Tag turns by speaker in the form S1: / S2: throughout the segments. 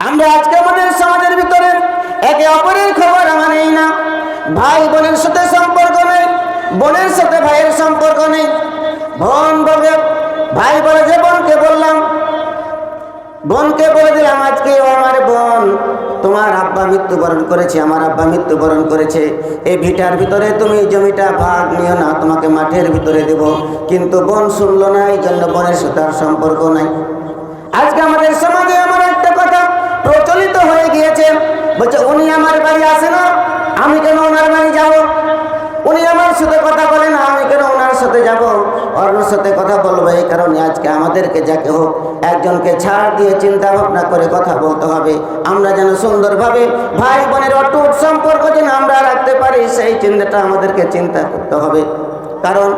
S1: আমরা আজকে আমাদের সমাজের ভিতরে একে অপরের খবর আমার নেই না। ভাই বোনের সাথে সম্পর্ক নেই, বোনের সাথে ভাইয়ের সম্পর্ক নেই। বোন বলবে ভাই বলে যে বোনকে বললাম, বোনকে বলে দিলাম, আজকে আমার বোন, তোমার আব্বা মৃত্যুবরণ করেছে, আমার আব্বা মৃত্যুবরণ করেছে। এই ভিটার ভিতরে তুমি জমিটা ভাগ নিও না, তোমাকে মাঠের ভিতরে দেব। কিন্তু বোন শুনলো না এই জন্য বোনের সাথে সম্পর্ক নাই। আজকে আমাদের সমাজে এমন একটা কথা প্রচলিত হয়ে বলছে, উনি আমার বাড়ি আসে না? আমি কেন ওনার বাড়ি যাব? উনি আমার সাথে কথা বলে না, আমি কেন ওনার সাথে যাব? অন্য সাথে কথা বলব এই কারণে আজকে আমাদেরকে যাকে হোক একজনকে ছাড় দিয়ে চিন্তা ভাবনা করে কথা বলতে হবে। আমরা যেন সুন্দরভাবে ভাই বোনের অটুট সম্পর্ক যেন আমরা রাখতে পারি, সেই চিন্তাটা আমাদেরকে চিন্তা করতে হবে। কারণ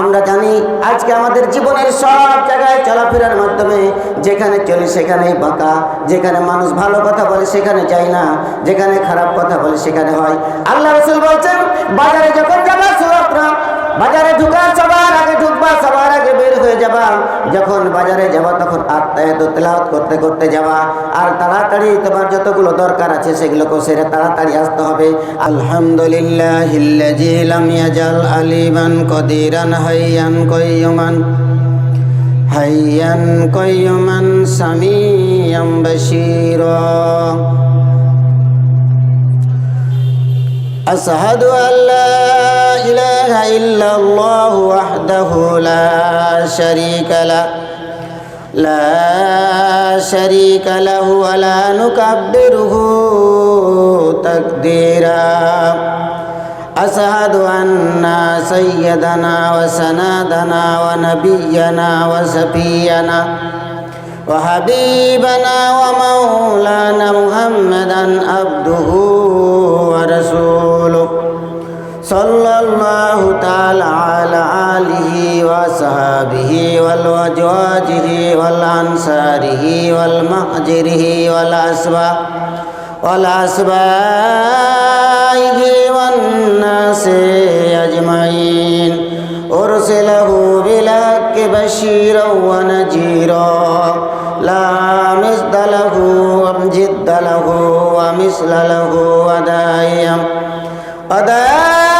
S1: আমরা জানি আজকে আমাদের জীবনের সব জায়গায় চলাফেরার মাধ্যমে যেখানে চলে সেখানেই বাঁকা, যেখানে মানুষ ভালো কথা বলে সেখানে যায় না, যেখানে খারাপ কথা বলে সেখানে হয়। আল্লাহ রসুল বলছেন, বাজারে যখন যাবা, সুরতরা বাজারে ঢুকা সবার আগে ঢুকবা, সবার আগে বের হয়ে যাবা। যখন বাজারে যাবা, তখন আত্মায় তেলাওয়াত করতে করতে যাবা। আর তাড়াতাড়ি তোমার যতগুলো দরকার আছে সেগুলোকে সেরে তাড়াতাড়ি আসতে হবে। আলহামদুলিল্লাহ লাম ইয়াজাল আলিমান কদিরান, হাইয়ান কয়ুমান হাইয়ান কয়ুমান সামিয়াম বাশীরা। أشهد أن لا إله إلا الله وحده لا شريك له لا شريك له ولا نكبره تقديرا. أشهد أن سيدنا وسنادنا ونبينا وسفينا وحبيبنا ومولانا محمدا عبده ورسوله. الله تعالى على آله وصحابه والوجواجه والأنصاره والمهجره والأسباب والأسبائه والناس أجمعين أرسله بالحق بشيرا ونجيرا لا مثل له ومجد له ومثل له وداعيا وداعيا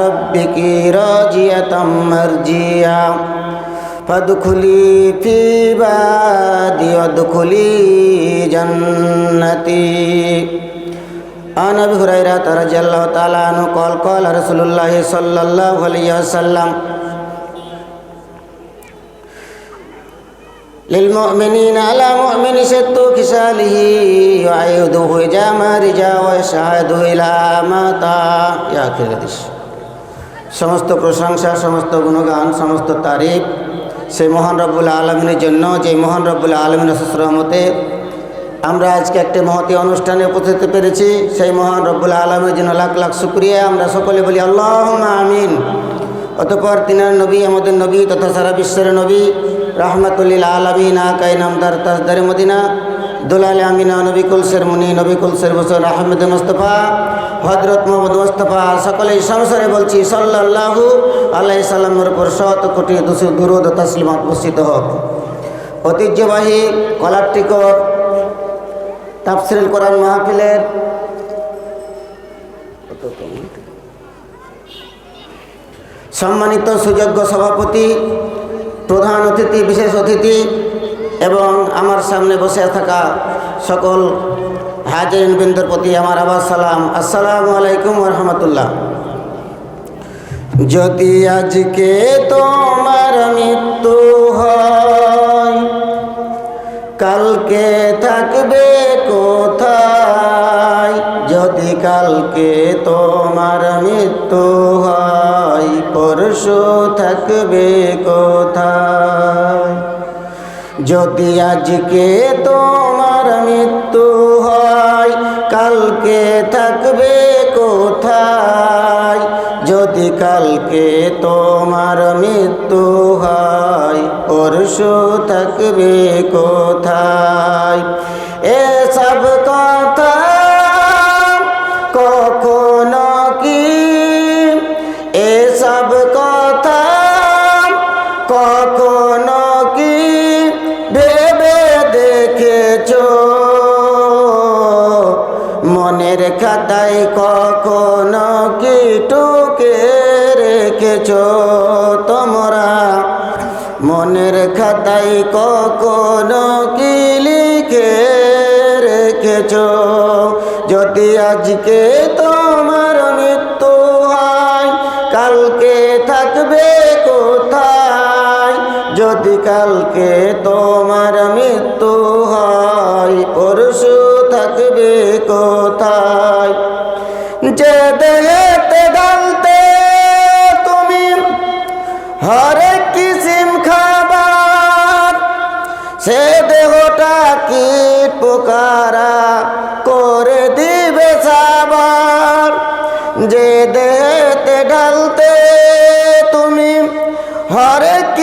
S1: ربك راجية مرجيا فادخلي في عبادي وادخلي جنتي عن ابي هريره رضي الله تعالى عنه قال قال رسول الله صلى الله عليه وسلم للمؤمنين على مؤمن ست كساله يعيده جامع رجا ويشهد إلى ماتا يا كردش সমস্ত প্রশংসা, সমস্ত গুণগান, সমস্ত তারিফ সেই মহান রব্বুল আলমিনের জন্য, যে মহান রব্বুল আলমিন রহমতে আমরা আজকে একটি মহতি অনুষ্ঠানে উপস্থিত পেরেছি। সেই মহান রব্বুল আলমের জন্য লাখ লাখ শুক্রিয়া। আমরা সকলে বলি আল্লাহ আমিন। অতপর তিনার নবী, আমাদের নবী তথা সারা বিশ্বের নবী রহমতুল্লিল আলমিন আকাই নামদার তাজদারে মদিনা, দুলাল আমিনা, নবী কুলসের মুনি, নবী কুলসের বসর আহমেদ মুস্তফা হজরত মোহাম্মদ মুস্তফা সকলেই সংসারে বলছি সাল্লাহু আল্লাহ সাল্লামের উপর শত কোটি দুশো দুরুদ তসলিমাত বসিত হোক। ঐতিহ্যবাহী কলারটিকর তাফসিল কোরআন মাহফিলের সম্মানিত সুযোগ্য সভাপতি, প্রধান অতিথি, বিশেষ অতিথি এবং আমার সামনে বসে থাকা সকল হাজির বিন্দুর প্রতি আমার আবার সালাম। আসসালামু আলাইকুম রহমতুল্লাহ। যদি আজকে তোমার মৃত্যু হয়, কালকে থাকবে কোথায়? যদি কালকে তোমার মৃত্যু হয়, পরশু থাকবে কোথায়? যদি আজকে তোমার মৃত্যু হয় কালকে থাকবে কোথায়? যদি কালকে তোমার মৃত্যু হয় পরশু থাকবে কোথায়? এসব রেখেছ তোমরা? মনের খাতায় কখনো কি লিখে রেখেছ? যদি আজকে তোমার মৃত্যু হয়, কালকে থাকবে কোথায়? যদি কালকে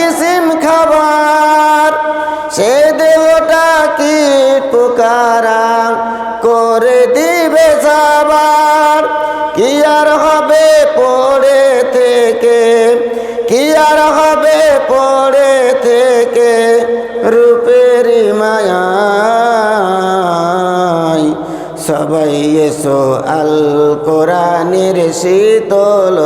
S1: কিসিম খাবার, সে দেহটা কীট পোকারা করে দিবে সাবার। কি আর হবে পড়ে থেকে? কি আর হবে পড়ে থেকে রূপের মায়ায়? সবাই এসো আল কোরআনের শীতল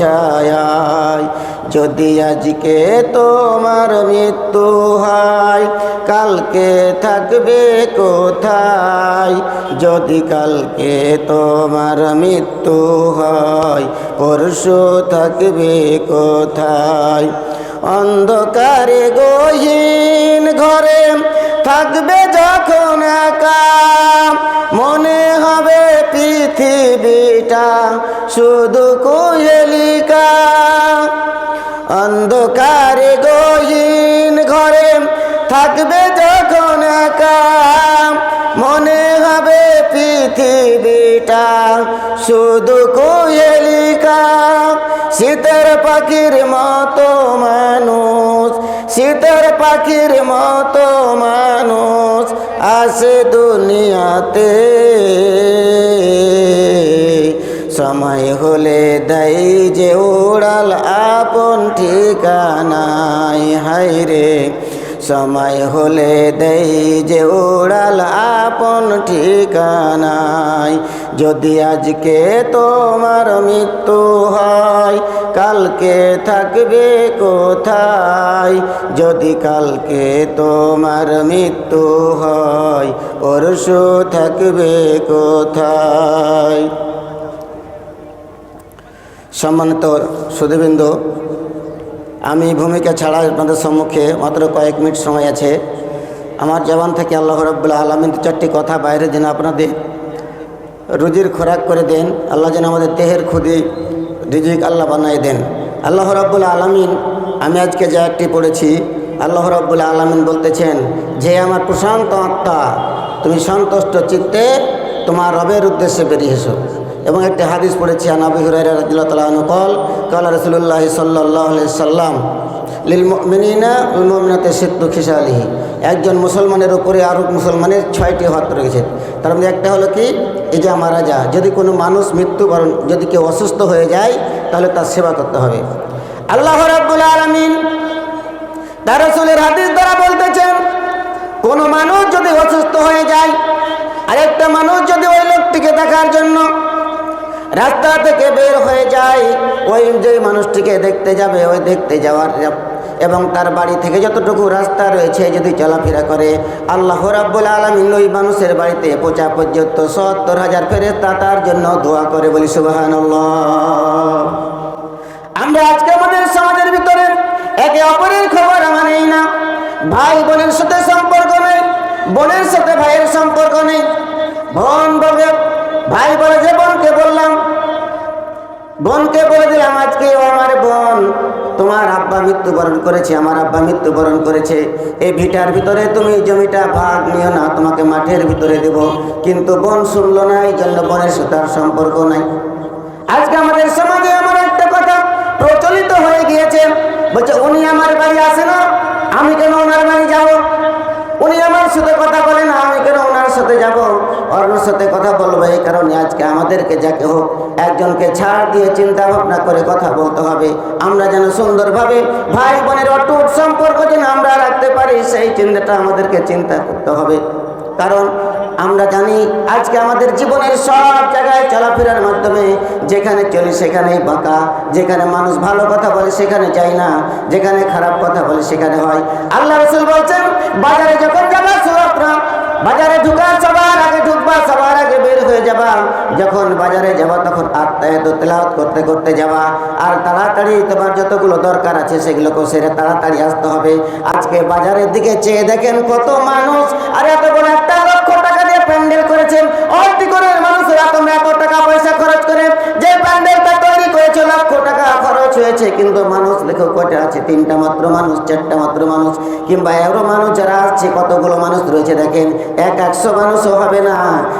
S1: ছায়ায়। যদি আজকে তোমার মৃত্যু হয়, কালকে থাকবে কোথায়? যদি কালকে তোমার মৃত্যু হয়, পরশু থাকবে কোথায়? অন্ধকারে গহীন ঘরে থাকবে যখন একা, মনে হবে পৃথিবীটা শুধু কোয়েলিকা। অন্ধকারে গহীন ঘরে থাকবে যখন একা। মনে হবে পৃথিবীটা শুধু কোয়েলিকা। শীতের পাখির মতো মানুষ, শীতের পাখির মতো মানুষ আসে দুনিয়াতে। হলে দেয় যে উড়াল আপন ঠিকানায়। হায় রে, সময় হলে দেই যে উড়াল আপন ঠিকানায়। যদি আজকে তোমার মৃত্যু হয়, কালকে থাকবে কোথায়? যদি কালকে তোমার মৃত্যু হয়, পরশু থাকবে কোথায়? সম্মানিত সুদীবৃন্দ আমি ভূমিকা ছাড়া আপনাদের সম্মুখে মাত্র কয়েক মিনিট সময় আছে। আমার জবান থেকে আল্লাহ রব্বুল্লাহ আলমিন দু চারটি কথা বাইরে যেন আপনাদের রুজির খোরাক করে দেন। আল্লাহ যেন আমাদের দেহের খুদি রিজিক আল্লাহ বানাই দেন। আল্লাহ রব্বুল্লাহ আলমিন, আমি আজকে যে একটি পড়েছি, আল্লাহ রব্বুল্লাহ আলমিন বলতেছেন, যে আমার প্রশান্ত আত্মা, তুমি সন্তুষ্ট চিত্তে তোমার রবের উদ্দেশ্যে বেরিয়ে এসো এবং একটি হাদিস পড়েছি আনাবি হুরাইরা রাদিল্লাহ তালা কল কলা রসুল্লাহ সাল্লাহ সাল্লাম, লিল মিনা খিসালিহি একজন মুসলমানের উপরে আরও মুসলমানের ছয়টি হাত রয়েছে তার মধ্যে একটা হলো কি ইজা মারা যা যদি কোনো মানুষ মৃত্যুবরণ, যদি কেউ অসুস্থ হয়ে যায়, তাহলে তার সেবা করতে হবে। আল্লাহ রাব্বুল আলমিন তার রসুলের হাদিস দ্বারা বলতেছেন, কোনো মানুষ যদি অসুস্থ হয়ে যায়, আরেকটা মানুষ যদি ওই লোকটিকে দেখার জন্য রাস্তা থেকে বের হয়ে যায়। ওই যে মানুষটিকে দেখতে যাবে, ওই দেখতে যাওয়ার এবং তার বাড়ি থেকে যতটুকু রাস্তা রয়েছে, যদি চলাফেরা করে, আল্লাহ রাব্বুল আলমিন ওই মানুষের বাড়িতে পৌঁছা পর্যন্ত সত্তর হাজার ফেরেস্তা তার জন্য দোয়া করে বলি সুবাহান আমরা আজকে আমাদের সমাজের ভিতরে একে অপরের খবর আমার নেই না। ভাই বোনের সাথে সম্পর্ক নেই, বোনের সাথে ভাইয়ের সম্পর্ক নেই। বোন বলবে ভাই বলে বোনকে বলে দিলাম, আজকে ও আমার বোন, তোমার আব্বা মৃত্যুবরণ করেছে, আমার আব্বা মৃত্যুবরণ করেছে। এই ভিটার ভিতরে তুমি জমিটা ভাগ নিও না, তোমাকে মাঠের ভিতরে দেব। কিন্তু বোন শুনলো না, এই জন্য বোনের সাথে আর সম্পর্ক নাই। আজকে আমাদের সমাজে আমার একটা কথা প্রচলিত হয়ে গিয়েছে, বলছে, উনি আমার বাড়ি আসে না, আমি কেন ওনার বাড়ি যাব? উনি আমার সাথে কথা বলে না সাথে যাব ওর সাথে কথা বলব এই কারণে আজকে আমাদেরকে যাকে হোক একজনকে ছাড় দিয়ে চিন্তা ভাবনা করে কথা বলতে হবে। আমরা যেন সুন্দরভাবে ভাই বোনের অটুট সম্পর্ক যেন আমরা রাখতে পারি, সেই চিন্তাটা আমাদেরকে চিন্তা করতে হবে। কারণ আমরা জানি আজকে আমাদের জীবনের সব জায়গায় চলাফেরার মাধ্যমে যেখানে চলি সেখানেই বাঁকা, যেখানে মানুষ ভালো কথা বলে সেখানে যাই না, যেখানে খারাপ কথা বলে সেখানে হয়। আল্লাহ রসুল বলছেন, বাজারে যখন যাবা, সুরতরা বাজারে ঢুকা, সবার আগে ঢুকবা, সবার আগে বের হয়ে যাবা। যখন বাজারে যাবা, তখন আত্মায় তেলাওয়াত করতে করতে যাবা। আর তাড়াতাড়ি তোমার যতগুলো দরকার আছে সেগুলোকে সেরে তাড়াতাড়ি আসতে হবে। আজকে বাজারের দিকে চেয়ে দেখেন কত মানুষ। আর এত বড় একটা লক্ষ টাকা দিয়ে প্যান্ডেল করেছেন। অর্থি করে মানুষেরা তোমরা এত মানুষ, চারটা মাত্র মানুষ, কিংবা এগারো মানুষ যারা আছে, কতগুলো মানুষ রয়েছে দেখেন, এক একশো মানুষও হবে না।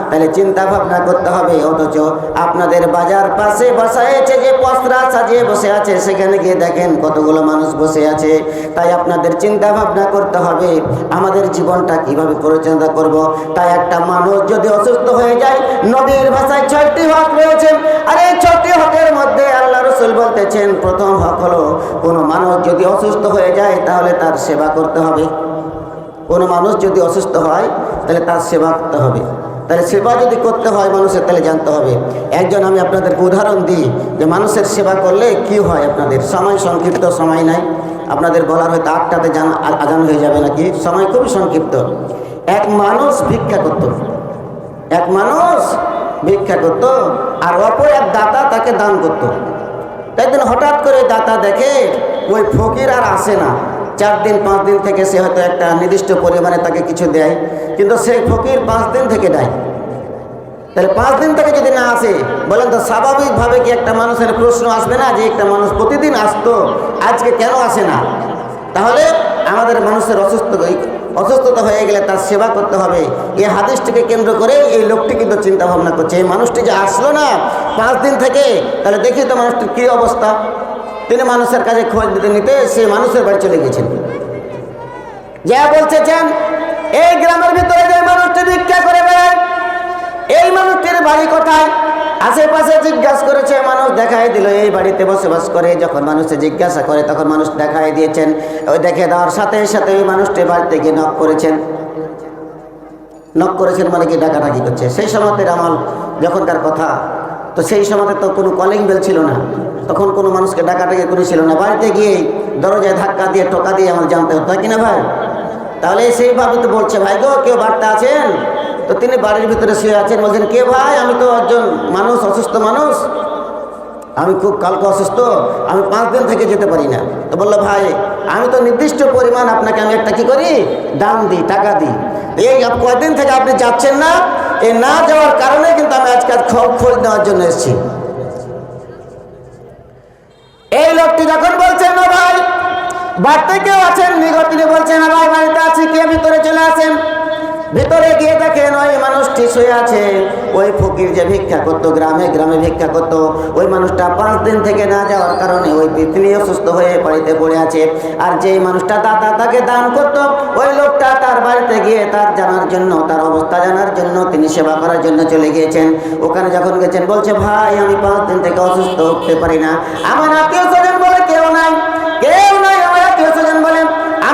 S1: তাহলে চিন্তা ভাবনা করতে হবে, অথচ আপনাদের বাজার পাশে বসাইছে যে পসরা সাজিয়ে বসে আছে, সেখানে গিয়ে দেখেন কতগুলো মানুষ বসে আছে। তাই আপনাদের চিন্তা ভাবনা করতে হবে, আমাদের জীবনটা কীভাবে পরিচালনা করব? তাই একটা মানুষ যদি অসুস্থ হয়ে যায়, নবীর ভাষায় ছয়টি হক রয়েছে। আর এই ছয়টি হকের মধ্যে আল্লাহ রসুল বলতেছেন, প্রথম হক হলো, কোনো মানুষ যদি অসুস্থ হয়ে যায়, তাহলে তার সেবা করতে হবে। কোনো মানুষ যদি অসুস্থ হয়, তাহলে তার সেবা করতে হবে। তাহলে সেবা যদি করতে হয় মানুষের, তাহলে জানতে হবে। একজন আমি আপনাদেরকে উদাহরণ দিই, যে মানুষের সেবা করলে কি হয় আপনাদের? সময় সংক্ষিপ্ত, সময় নাই। আপনাদের বলার হয়তো আটটাতে জান আজান হয়ে যাবে নাকি? সময় খুবই সংক্ষিপ্ত। এক মানুষ ভিক্ষা করত। এক মানুষ ভিক্ষা করত, আর অপর এক দাতা তাকে দান করত। একদিন হঠাৎ করে দাতা দেখে ওই ফকির আর আসে না। চার দিন, পাঁচ দিন থেকে সে হয়তো একটা নির্দিষ্ট পরিমাণে তাকে কিছু দেয়, কিন্তু সেই ফকির পাঁচ দিন থেকে দেয়। তাহলে পাঁচ দিন থেকে যদি না আসে, বলেন তো স্বাভাবিকভাবে কি একটা মানুষের প্রশ্ন আসবে না যে একটা মানুষ প্রতিদিন আসতো, আজকে কেন আসে না? তাহলে আমাদের মানুষের অসুস্থ অসুস্থতা হয়ে গেলে তার সেবা করতে হবে। এই হাদিসটিকে কেন্দ্র করে এই লোকটি কিন্তু চিন্তা ভাবনা করছে, এই মানুষটি যে আসলো না পাঁচ দিন থেকে, তাহলে দেখি তো মানুষটির কী অবস্থা। তিনি মানুষের কাছে খোঁজ দিতে নিতে সে মানুষের বাড়ি চলে গেছেন। যা বলছেন এই গ্রামের ভিতরে যে মানুষটি ভিক্ষা করে বেড়ায়, এই মানুষটির বাড়ি কোথায়? আশেপাশে জিজ্ঞাসা করেছে, মানুষ দেখাই দিল, এই বাড়িতে বসবাস করে। যখন মানুষে জিজ্ঞাসা করে, তখন মানুষ দেখাই দিয়েছেন, ওই দেখে দেওয়ার সাথে সাথে ওই মানুষটি বাড়িতে গিয়ে নক করেছেন। নক করেছেন মানে কি ডাকাডাকি করছে। সেই সময়তের আমল যখনকার কথা তো সেই সময়তে তো কোনো কলিং বেল ছিল না। তখন কোনো মানুষকে ডাকাডাকি করে ছিল না। বাড়িতে গিয়ে দরজায় ধাক্কা দিয়ে, টোকা দিয়ে আমার জানতে হতো, তাই কিনা ভাই? তাহলে সেইভাবে তো বলছে, ভাই গো, কেউ বার্তা আছেন? তো তিনি বাড়ির ভিতরে শুয়ে আছেন, বলছেন, কে ভাই? আমি তো একজন মানুষ, অসুস্থ মানুষ। আমি খুব কালকে অসুস্থ, আমি পাঁচ দিন থেকে যেতে পারি না। তো বলল, ভাই, আমি তো নির্দিষ্ট পরিমাণ আপনাকে আমি একটা কি করি? দাম দিই, টাকা দিই। এই কয়দিন থেকে আপনি যাচ্ছেন না? এই না যাওয়ার কারণে কিন্তু আমি আজকে খোঁজ খোঁজ নেওয়ার জন্য এসেছি। এই লোকটি যখন বলছেন না ভাই, বাড়িতে কেউ আছেন? নিগতিনি বলছেন, না ভাই, বাড়িতে আছি কে ভিতরে চলে আসেন ভিতরে গিয়ে দেখেন ওই মানুষটি শুয়ে আছে। ওই ফকির যে ভিক্ষা গ্রামে গ্রামে ভিক্ষা ওই মানুষটা পাঁচ দিন থেকে না যাওয়ার কারণে ওই তিনি অসুস্থ হয়ে বাড়িতে পড়ে আছে। আর যেই মানুষটা তাকে দান করতো, ওই লোকটা তার বাড়িতে গিয়ে তার জানার জন্য, তার অবস্থা জানার জন্য তিনি সেবা করার জন্য চলে গিয়েছেন। ওখানে যখন গেছেন, বলছে, ভাই, আমি পাঁচ দিন থেকে অসুস্থ হতে পারি না। আমার আত্মীয় স্বজন বলে কেউ নাই। কেউ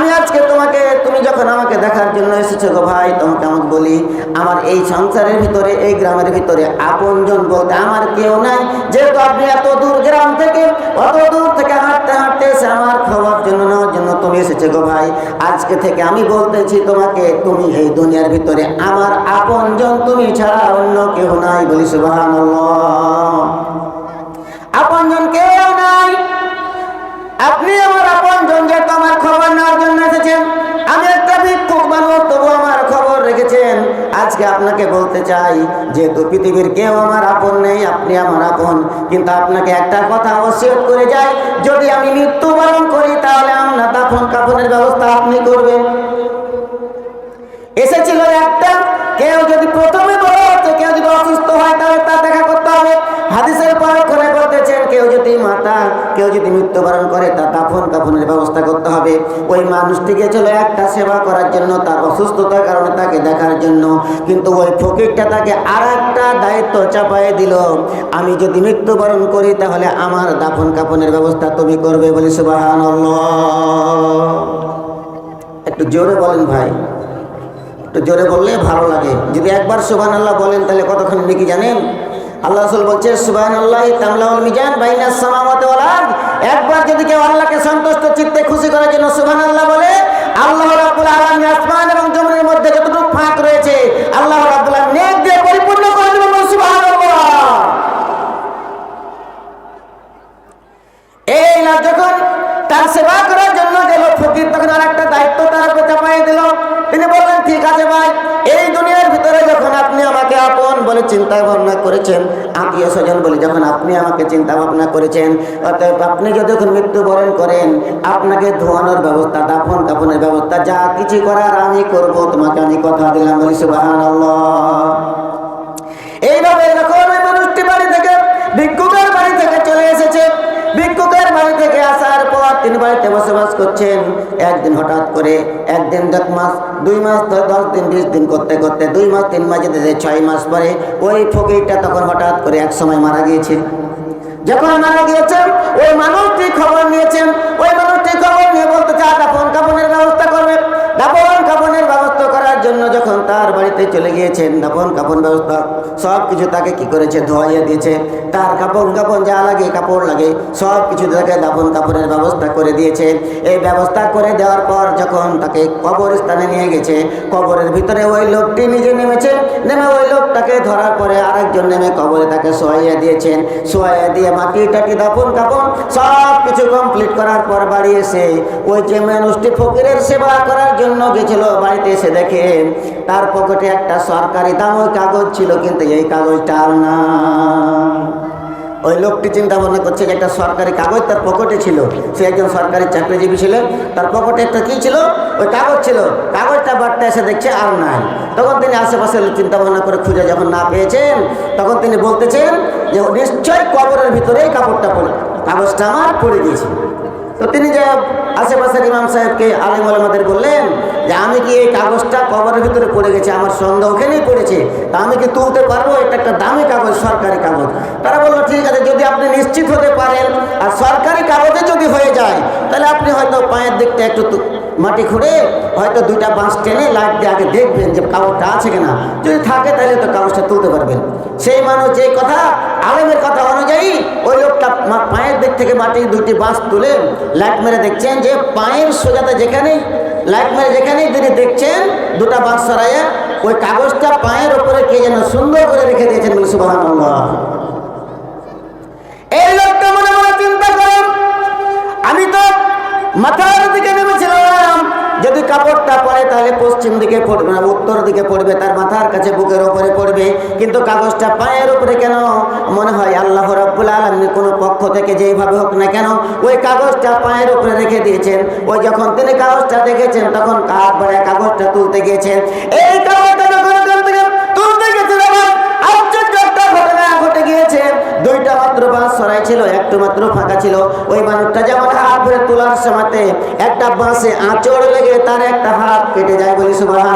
S1: আমি আজকে তোমাকে, তুমি যখন আমাকে দেখার জন্য এসেছ গো ভাই, তোমাকে আমাকে বলি, আমার এই সংসারের ভিতরে, এই গ্রামের ভিতরে আপনজন বলতে আমার কেউ নাই। যেহেতু আপনি এত দূর গ্রাম থেকে, অত দূর থেকে হাঁটতে হাঁটতে এসে আমার খবর জন্য, নেওয়ার জন্য তুমি এসেছ গো ভাই। আজকে থেকে আমি বলতেছি তোমাকে, তুমি এই দুনিয়ার ভিতরে আমার আপনজন, তুমি ছাড়া অন্য কেউ নাই বলি সুবহানাল্লাহ। আপনজন কেউ নাই। আপনি আমার আপন জন যেহেতু আমার খবর নেওয়ার জন্য এসেছেন। আমি একটা ভিক্ষুক মানুষ, তবু আমার খবর রেখেছেন। আজকে আপনাকে বলতে চাই, যেহেতু পৃথিবীর কেউ আমার আপন নেই, আপনি আমার আপন। কিন্তু আপনাকে একটা কথা অবশ্যই করে যাই, যদি আমি মৃত্যুবরণ করি, তাহলে আমরা দাফন কাফনের ব্যবস্থা আপনি করবেন। এসেছিল একটা, কেউ যদি প্রথমে বলা হচ্ছে কেউ যদি অসুস্থ হয় তাহলে তার দেখা করতে হবে হাদিসের পরক্ষণে বলতেছেন কেউ যদি মাতা কেউ যদি মৃত্যুবরণ করে তার দাফন কাফনের ব্যবস্থা করতে হবে। ওই মানুষটিকে ছিল একটা সেবা করার জন্য, তার অসুস্থতার কারণে তাকে দেখার জন্য। কিন্তু ওই ফকিরটা তাকে আর একটা দায়িত্ব চাপায় দিল। আমি যদি মৃত্যুবরণ করি, তাহলে আমার দাফন কাফনের ব্যবস্থা তুমি করবে বলে সুবাহ একটু জোরে বলেন ভাই। একটু জোরে বললে ভালো লাগে। যদি একবার সুবান আল্লাহ বলেন, তাহলে কতখানি নাকি জানেন? আল্লাহ রসুল বলছে সুবান আল্লাহ তামলাউল মিজান বাইনা সামাওয়াতি ওয়াল আরদ। একবার যদি কেউ আল্লাহকে সন্তুষ্ট চিত্তে খুশি করার জন্য সুবান আল্লাহ বলে, আল্লাহ রাব্বুল আলামিন আসমান এবং জমিনের মধ্যে যতটুকু ফাঁক রয়েছে, আল্লাহ রাব্বুল আলামিন নেক দিয়ে পরিপূর্ণ করে দেবেন সুবহানাল্লাহ এই না যখন তার সেবা করার জন্য গেল ফকির তখন আর একটা দায়িত্ব তার উপর চাপাই দিল তিনি বললেন ঠিক আছে ভাই এই দুনিয়ার ভিতরে যখন আপনি আমাকে আপন বলে চিন্তা ভাবনা করেছেন, আত্মীয় স্বজন বলে, যখন আপনি আমাকে চিন্তা ভাবনা করেছেন, অতএব আপনি যখন মৃত্যুবরণ করেন, আপনাকে ধোয়ানোর ব্যবস্থা, দাফন কাপনের ব্যবস্থা, যা কিছু করার আমি করব, তোমাকে আমি কথা দিলাম বলি, সুবহানাল্লাহ। এইভাবে এরকম মানুষটি বাড়ি থেকে ভিক্ষুকের বাড়িতে বসবাস করছেন। একদিন হঠাৎ করে একদিন দশ মাস, দুই মাস, দশ দিন, বিশ দিন করতে করতে দুই মাস, তিন মাস যেতে ছয় মাস পরে ওই ফকিরটা তখন হঠাৎ করে এক সময় মারা গিয়েছে। যখন মারা গিয়েছেন ওই মানুষটি খবর নিয়েছেন। ওই মানুষটি খবর নিয়ে বলতে চা দাপন কাপনের ব্যবস্থা করবে। দাপন কাপনের ব্যবস্থা জন্য যখন তার বাড়িতে চলে গিয়েছেন দাপন কাপন ব্যবস্থা সব কিছু তাকে কি করেছে? ধোয়াইয়ে দিয়েছে। তার কাপড় কাপড় যা লাগে, কাপড় লাগে সব কিছু তাকে দাপন কাপড়ের ব্যবস্থা করে দিয়েছে। এই ব্যবস্থা করে দেওয়ার পর যখন তাকে কবর স্থানে নিয়ে গেছে, কবরের ভিতরে ওই লোকটি নিজে নেমেছে। নেমে ওই লোকটাকে ধরার পরে আরেকজন নেমে কবরে তাকে সোয়াইয়া দিয়েছেন। সোয়াইয়া দিয়ে মাটি টাটি দাপন কাপন সব কিছু কমপ্লিট করার পর বাড়ি এসে ওই যে মানুষটি ফকিরের সেবা করার জন্য গেছিল, বাড়িতে এসে দেখে তার পকেটে একটা সরকারি দামই কাগজ ছিল, কিন্তু এই কাগজটা আর না ওই লোকটি চিন্তা ভাবনা করছে একটা সরকারি কাগজ তার পকেটে ছিল। সে একজন সরকারি চাকরিজীবী ছিল। তার পকেটে একটা কী ছিল? ওই কাগজ ছিল। কাগজটা বাড়তে এসে দেখছে আর নাই। তখন তিনি আশেপাশে চিন্তা ভাবনা করে খুঁজে যখন না পেয়েছেন, তখন তিনি বলতেছেন যে নিশ্চয়ই কবরের ভিতরেই কাপড়টা পড়ে কাগজটা আমার পড়ে গিয়েছে তো তিনি যে আশেপাশের ইমাম সাহেবকে আলিম আলমাদের বললেন যে আমি কি এই কাগজটা কবরের ভিতরে পড়ে গেছে, আমার সন্দেহ ওখানেই পড়েছে, তা আমি কি তুলতে পারব? এটা একটা দামি কাগজ, সরকারি কাগজ। তারা বলল, ঠিক আছে, যদি আপনি নিশ্চিত হতে পারেন, আর সরকারি কাগজে যদি হয়ে যায়, তাহলে আপনি হয়তো পায়ের দিকটা একটু মাটি খুঁড়ে হয়তো দুইটা বাঁশ টেনে লাইট দিয়ে আগে দেখবেন যে কাগজটা আছে কিনা। যদি থাকে তাহলে তো কাগজটা তুলতে পারবেন। সেই মানুষ যে কথা, আলেমের কথা অনুযায়ী ওই লোকটা পায়ের দিক থেকে মাটি দুটি বাঁশ তুলে লাইট মেরে দেখছেন যে পায়ের সোজাতে যেখানেই, লাইট মেরে যেখানেই তিনি দেখছেন দুটা বাঁশ সরাইয়া, ওই কাগজটা পায়ের ওপরে কে যেন সুন্দর করে রেখে দিয়েছেন বলে সুবাহ এই লোকটা মনে মনে চিন্তা করেন, আমি তো যদি কাপড়টা পরে তাহলে পশ্চিম দিকে পড়বে না উত্তর দিকে পড়বে, তার মাথার কাছে বুকের ওপরে পড়বে। কিন্তু কাগজটা পায়ের উপরে কেন? মনে হয় আল্লাহ রব্বুল আলমী কোনো পক্ষ থেকে যেইভাবে হোক না কেন, ওই কাগজটা পায়ের উপরে রেখে দিয়েছেন। ওই যখন তিনি কাগজটা দেখেছেন, তখন কাঠ কাগজটা তুলতে গিয়েছেন। এই কাগজটা যখন এখান থেকে তুলতে গেছেন আবার আশ্চর্য একটা ঘটনা ঘটে গিয়েছে দুইটা মাত্র ছিল একটু মাত্র ফাঁকা ছিল। ওই মানুষটা যেমন হাত ধরে তোলার সময়তে একটা বাঁশে আঁচড় লেগে তার একটা হাত কেটে যায় বলি সুবাহ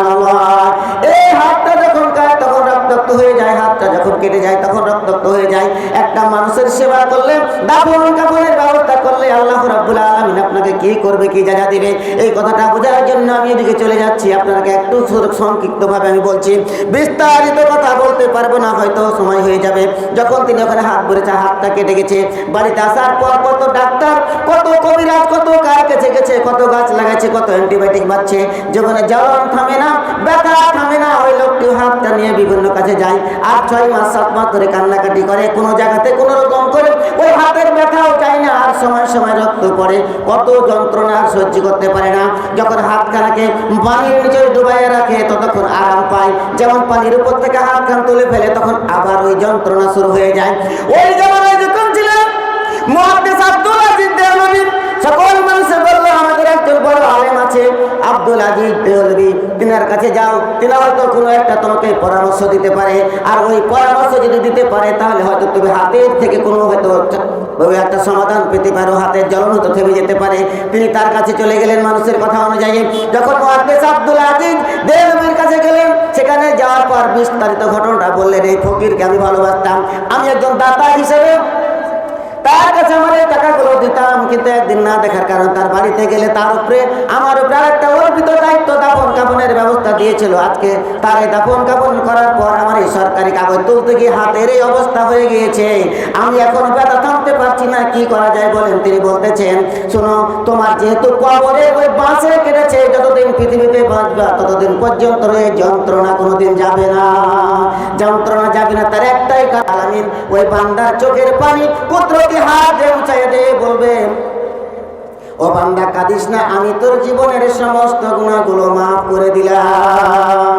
S1: এই হাতটা যখন কাট তখন রক্তাক্ত হয়ে যায় হাতটা যখন কেটে যায়, তখন রক্তাক্ত হয়ে যায়। একটা মানুষের সেবা করলে, দাফন কাপড়ের ব্যবস্থা করলে আল্লাহ রাব্বুল আলামিন আপনাকে কি করবে, কি জায়গা দিবে? এই কথাটা বোঝার জন্য আমি এদিকে চলে যাচ্ছি। আপনাকে একটু সংক্ষিপ্তভাবে আমি বলছি, বিস্তারিত কথা বলতে পারব না, হয়তো সময় হয়ে যাবে। যখন তিনি ওখানে হাত ধরেছে হাতটা কেটে গেছে, বাড়িতে আসার পর কত ডাক্তার, কত কবিরাজ, কত কার কাছে গেছে, কত গাছ লাগাচ্ছে কত অ্যান্টিবায়োটিক বাচ্ছে জীবনে জ্বলন থামে না, ব্যথা থামে না, ওই লোকটি হাতটা নিয়ে বিভিন্ন কাছে যায়। আর ছয় মাস সাত মাস ধরে কান্নাকাটি করে, কোনো জায়গাতে কোনো রকম করে ওই হাতের ব্যথাও চায় না, আর সময় সময় রক্ত পড়ে। কত যন্ত্রণা সহ্য করতে পারে না। যখন হাতখানাকে পানির নিচে ডুবাইয়ে রাখে, ততক্ষণ আরাম পায়। যেমন পানির উপর থেকে হাত খান তুলে ফেলে, তখন আবার ওই যন্ত্রণা শুরু হয়ে যায়। ওই জামানায় যখন ছিলেন মুহাদ্দিস আব্দুল আজিজ সকল মানুষে বলল, আমাদের একজন বড় আলেম আছে, আব্দুল আজিজ দেওয়ালবি তিনার কাছে যাও তিনি হয়তো কোনো একটা তোমাকে পরামর্শ দিতে পারে। আর ওই পরামর্শ যদি দিতে পারে, তাহলে হয়তো তুমি হাতের থেকে কোনো হয়তো একটা- সমাধান পেতে পারো, হাতের জ্বলন হয়তো থেমে যেতে পারে। তিনি তার কাছে চলে গেলেন মানুষের কথা অনুযায়ী। যখন মুহাদ্দিস আব্দুল আজিজ দেওয়ালবির কাছে গেলেন, সেখানে যাওয়ার পর বিস্তারিত ঘটনাটা বললেন, এই ফকিরকে আমি ভালোবাসতাম। আমি একজন দাতা হিসেবে তার কাছে আমার এই টাকাগুলো দিতাম। কিন্তু একদিন না দেখার কারণ তার বাড়িতে গেলে তার উপরে, আমার উপরে আরেকটা অর্পিত দায়িত্ব দাপন কাপনের ব্যবস্থা দিয়েছিল। আজকে তার এই দাপন কাপন করার পর আমার এই সরকারি কাগজ তুলতে গিয়ে হাতের এই অবস্থা হয়ে গিয়েছে। আমি এখন ব্যথা থামতে পারছি না, কি করা যায় বলেন? তিনি বলতেছেন, শোনো, তোমার যেহেতু কবরে ওই বাঁশে কেটেছে, যতদিন পৃথিবীতে বাঁচবা, ততদিন পর্যন্ত এই যন্ত্রণা কোনোদিন যাবে না। যন্ত্রণা যাবে না, তার একটাই কারণ। আলামিন ওই বান্দার চোখের পানি কুদরতি হাতে উঁচাই দিয়ে বলবে, ও বান্দা কাঁদিস না, আমি তোর জীবনের সমস্ত গুণাগুলো মাফ করে দিলাম।